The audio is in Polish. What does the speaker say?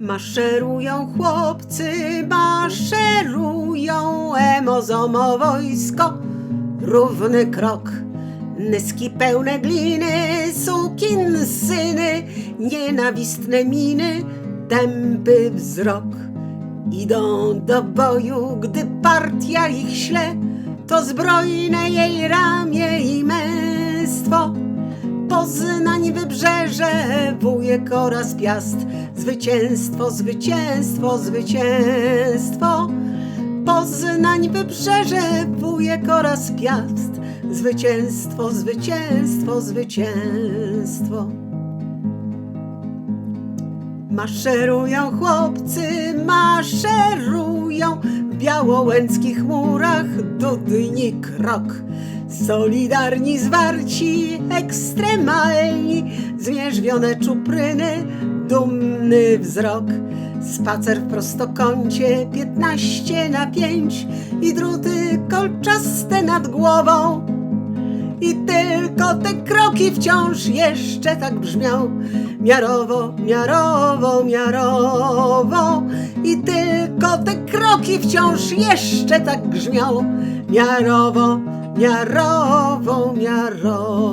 Maszerują chłopcy, maszerują, emozomo wojsko, równy krok. Nyski pełne gliny, sukin syny, nienawistne miny, tępy wzrok. Idą do boju, gdy partia ich śle, to zbrojne jej ramię. Poznań wybrzeże, wujek oraz piast, zwycięstwo, zwycięstwo, zwycięstwo. Poznań wybrzeże, wujek oraz piast, zwycięstwo, zwycięstwo, zwycięstwo. Maszerują chłopcy, maszerują w białołęckich murach dudni krok. Solidarni, zwarci, ekstremalni, zmierzwione czupryny, dumny wzrok. Spacer w prostokącie, piętnaście na pięć i druty kolczaste nad głową. I tylko te kroki wciąż jeszcze tak brzmią Miarowo, miarowo, miarowo I tylko te kroki wciąż jeszcze tak brzmią Miarowo, miarowo, miarowo